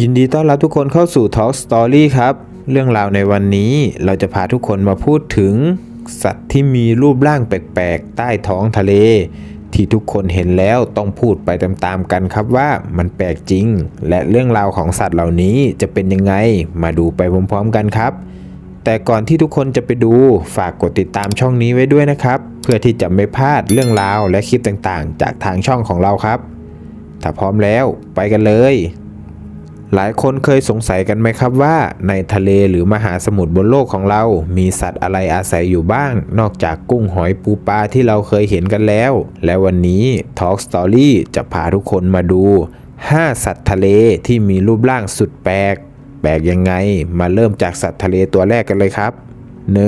ยินดีต้อนรับทุกคนเข้าสู่ Talk Story ครับ เรื่องราวในวันนี้เราจะพาทุกคนมาพูดถึง สัตว์ที่มีรูปร่างแปลกๆ ใต้ท้องทะเล ที่ทุกคนเห็นแล้วต้องพูดไปตามๆกันครับว่ามันแปลกจริง และเรื่องราวของสัตว์เหล่านี้จะเป็นยังไงมาดูไปพร้อมๆกันครับ แต่ก่อนที่ทุกคนจะไปดูฝากกดติดตามช่องนี้ไว้ด้วยนะครับ เพื่อที่จะไม่พลาดเรื่องราวและคลิปต่างๆ จากทางช่องของเราครับ ถ้าพร้อมแล้วไปกันเลย หลายคนเคยสงสัยกันไหมครับว่า ในทะเลหรือมหาสมุทรบนโลกของเรา มีสัตว์อะไรอาศัยอยู่บ้าง นอกจากกุ้งหอยปูปลาที่เราเคยเห็นกันแล้ว และวันนี้ Talk Story จะพาทุกคนมาดู 5 สัตว์ทะเลที่มีรูปร่างสุดแปลก แปลกยังไง มาเริ่มจากสัตว์ทะเลตัวแรกกันเลยครับ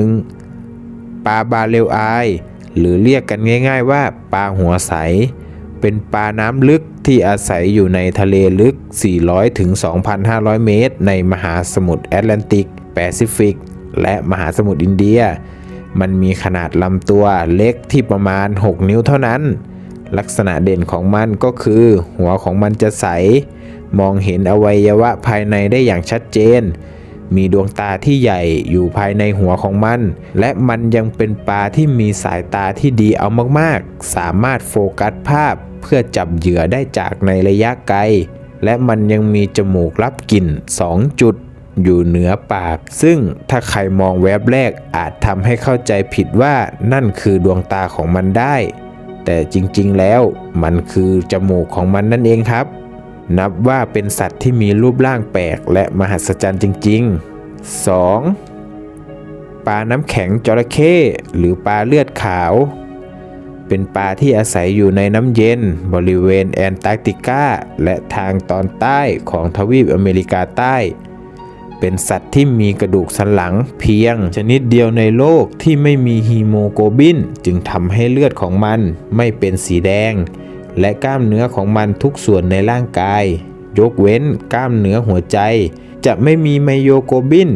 1. ปลาบาเรลอาย หรือเรียกกันง่าย ๆ ว่าปลาหัวใส เป็นปลาน้ำลึก ที่อาศัยอยู่ในทะเลลึก 400 ถึง 2,500 เมตร ในมหาสมุทรแอตแลนติก แปซิฟิก และมหาสมุทรอินเดีย มันมีขนาดลำตัวเล็กที่ประมาณ 6 นิ้วเท่านั้น ลักษณะเด่นของมันก็คือ หัวของมันจะใส มองเห็นอวัยวะภายในได้อย่างชัดเจน มีดวงตาที่ใหญ่อยู่ภายในหัวของมัน และมันยังเป็นปลาที่มีสายตาที่ดีเอามากๆ สามารถโฟกัสภาพเพื่อจับเหยื่อได้จากในระยะไกล และมันยังมีจมูกรับกลิ่น 2 จุดอยู่เหนือปาก ซึ่งถ้าใครมองแวบแรกอาจทำให้เข้าใจผิดว่านั่นคือดวงตาของมันได้ แต่จริงๆแล้วมันคือจมูกของมันนั่นเองครับ นับว่าเป็นสัตว์ที่มีรูปร่างแปลกและมหัศจรรย์จริง ๆ 2. ปลาน้ำแข็งจระเข้หรือปลาเลือดขาว เป็นปลาที่อาศัยอยู่ในน้ำเย็นบริเวณแอนตาร์กติกาและทางตอนใต้ของทวีปอเมริกาใต้ เป็นสัตว์ที่มีกระดูกสันหลังเพียงชนิดเดียวในโลกที่ไม่มีฮีโมโกลบิน จึงทำให้เลือดของมันไม่เป็นสีแดง และกล้ามเนื้อของมันทุกส่วนในร่างกาย ยกเว้นกล้ามเนื้อหัวใจ จะไม่มีไมโยโกบิน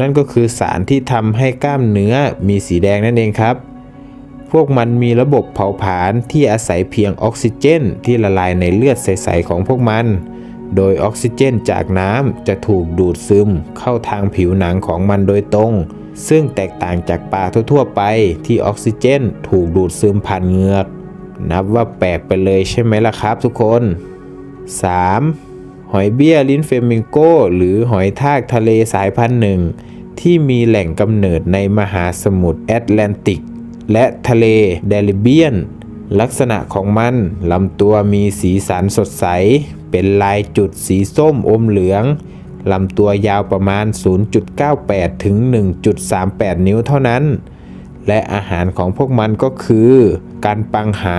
นั่นก็คือสารที่ทำให้กล้ามเนื้อมีสีแดงนั่นเองครับ พวกมันมีระบบเผาผลาญที่อาศัยเพียงออกซิเจน ที่ละลายในเลือดใสๆของพวกมัน โดยออกซิเจนจากน้ำจะถูกดูดซึมเข้าทางผิวหนังของมันโดยตรงซึ่งแตกต่างจากปลาทั่วๆไปที่ออกซิเจน ถูกดูดซึมผ่านเหงือก นับว่าแปลกไปเลยใช่ไหมล่ะครับทุกคน 3. หอยเบี้ยลิ้นเฟมิงโก หรือหอยทากทะเลสายพันธุ์หนึ่ง ที่มีแหล่งกำเนิดในมหาสมุทรแอตแลนติก และทะเลเดลิเบียน ลักษณะของมันลำตัวมีสีสันสดใส เป็นลายจุดสีส้มอมเหลืองลำตัวยาวประมาณ 0.98 ถึง 1.38 นิ้วเท่านั้น และอาหารของพวกมันก็คือ การปังหา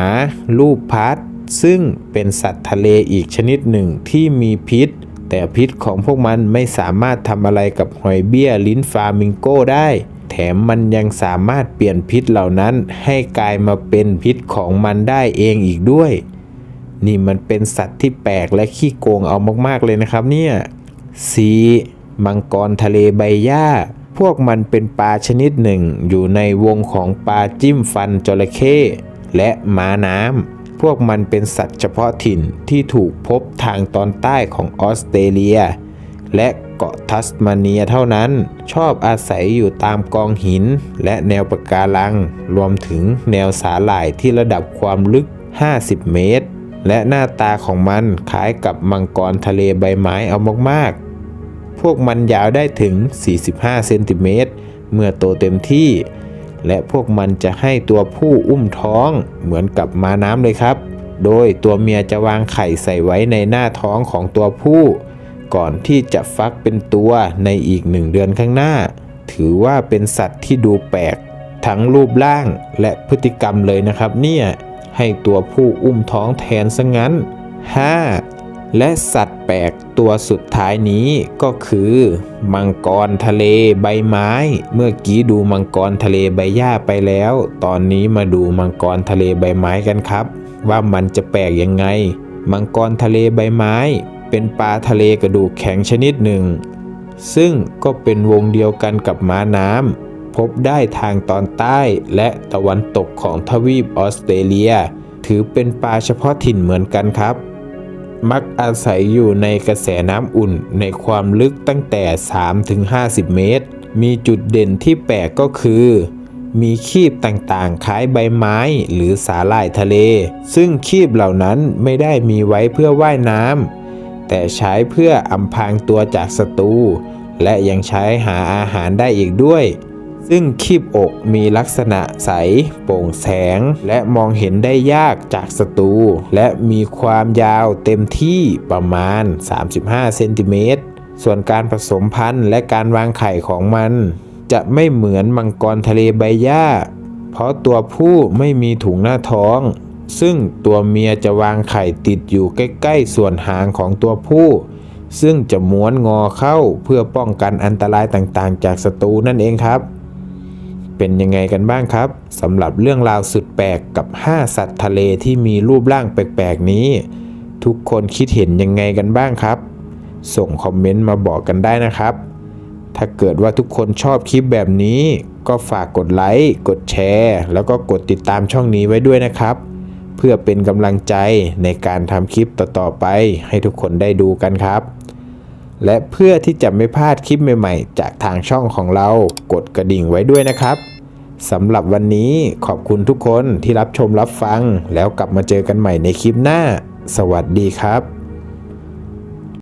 ลูกพัดซึ่งเป็นสัตว์ทะเลอีกชนิดหนึ่งที่มีพิษ แต่พิษของพวกมันไม่สามารถทำอะไรกับหอยเบี้ยลิ้นฟามิงโกได้ แถมมันยังสามารถเปลี่ยนพิษเหล่านั้นให้กลายมาเป็นพิษของมันได้เองอีกด้วย นี่มันเป็นสัตว์ที่แปลกและขี้โกงเอามากๆเลยนะครับเนี่ย 4. มังกรทะเลใบหญ้า พวกมันเป็นปลาชนิดหนึ่งอยู่ในวงของปลาจิ้มฟันจระเข้และม้าน้ำ พวกมันเป็นสัตว์เฉพาะถิ่นที่ถูกพบทางตอนใต้ของออสเตรเลีย และเกาะทัสมาเนียเท่านั้น ชอบอาศัยอยู่ตามกองหิน และแนวปะการัง รวมถึงแนวสาหร่ายที่ระดับความลึก 50 เมตร และหน้าตาของมันคล้ายกับมังกรทะเลใบไม้เอามากๆ พวกมันยาวได้ถึง 45 เซนติเมตรเมื่อโตเต็มที่ และพวกมันจะให้ตัวผู้อุ้มท้องเหมือนกับม้าน้ำเลยครับ โดยตัวเมียจะวางไข่ใส่ไว้ในหน้าท้องของตัวผู้ ก่อนที่จะฟักเป็นตัวในอีกหนึ่งเดือนข้างหน้า ถือว่าเป็นสัตว์ที่ดูแปลก ทั้งรูปร่างและพฤติกรรมเลยนะครับเนี่ยให้ตัวผู้อุ้มท้องแทนซะงั้น 5. และสัตว์แปลกตัวสุดท้ายนี้ก็คือ มังกรทะเลใบไม้ เมื่อกี้ดูมังกรทะเลใบหญ้าไปแล้ว ตอนนี้มาดูมังกรทะเลใบไม้กันครับ ว่ามันจะแปลกยังไง มังกรทะเลใบไม้ เป็นปลาทะเลกระดูกแข็งชนิดหนึ่ง ซึ่งก็เป็นวงเดียวกันกับม้าน้ำพบได้ทางตอนใต้และตะวันตกของทวีปออสเตรเลีย ถือเป็นปลาเฉพาะถิ่นเหมือนกันครับ มักอาศัยอยู่ในกระแสน้ำอุ่นในความลึกตั้งแต่ 3-50 เมตร มีจุดเด่นที่แปลกก็คือ มีคีบต่างๆ คล้ายใบไม้หรือสาหร่ายทะเล ซึ่งคีบเหล่านั้นไม่ได้มีไว้เพื่อว่ายน้ำแต่ใช้เพื่ออำพรางตัวจากศัตรูและยังใช้หาอาหารได้อีกด้วย ซึ่งคีบอกมีลักษณะใส โปร่งแสง และมองเห็นได้ยากจากศัตรูและมีความยาวเต็มที่ประมาณ 35 เซนติเมตร ส่วนการผสมพันธุ์และการวางไข่ของมัน จะไม่เหมือนมังกรทะเลใบหญ้า เพราะตัวผู้ไม่มีถุงหน้าท้อง ซึ่งตัวเมียจะวางไข่ติดอยู่ใกล้ๆ ส่วนหางของตัวผู้ซึ่งจะม้วนงอเข้าเพื่อป้องกันอันตรายต่างๆ จากศัตรูนั่นเองครับ เป็นยังไงกันบ้างครับสำหรับเรื่องราวสุดแปลกกับ 5 สัตว์ทะเลที่มีรูปร่างแปลกๆนี้ ทุกคนคิดเห็นยังไงกันบ้างครับ ส่งคอมเมนต์มาบอกกันได้นะครับ ถ้าเกิดว่าทุกคนชอบคลิปแบบนี้ ก็ฝากกดไลค์กดแชร์ แล้วก็กดติดตามช่องนี้ไว้ด้วยนะครับ เพื่อเป็นกำลังใจในการทำคลิปต่อๆไปให้ทุกคนได้ดูกันครับ และเพื่อที่จะไม่พลาดคลิปใหม่ๆ จากทางช่องของเรากดกระดิ่งไว้ด้วยนะครับสำหรับวันนี้ขอบคุณทุกคนที่รับชมรับฟัง แล้วกลับมาเจอกันใหม่ในคลิปหน้า สวัสดีครับ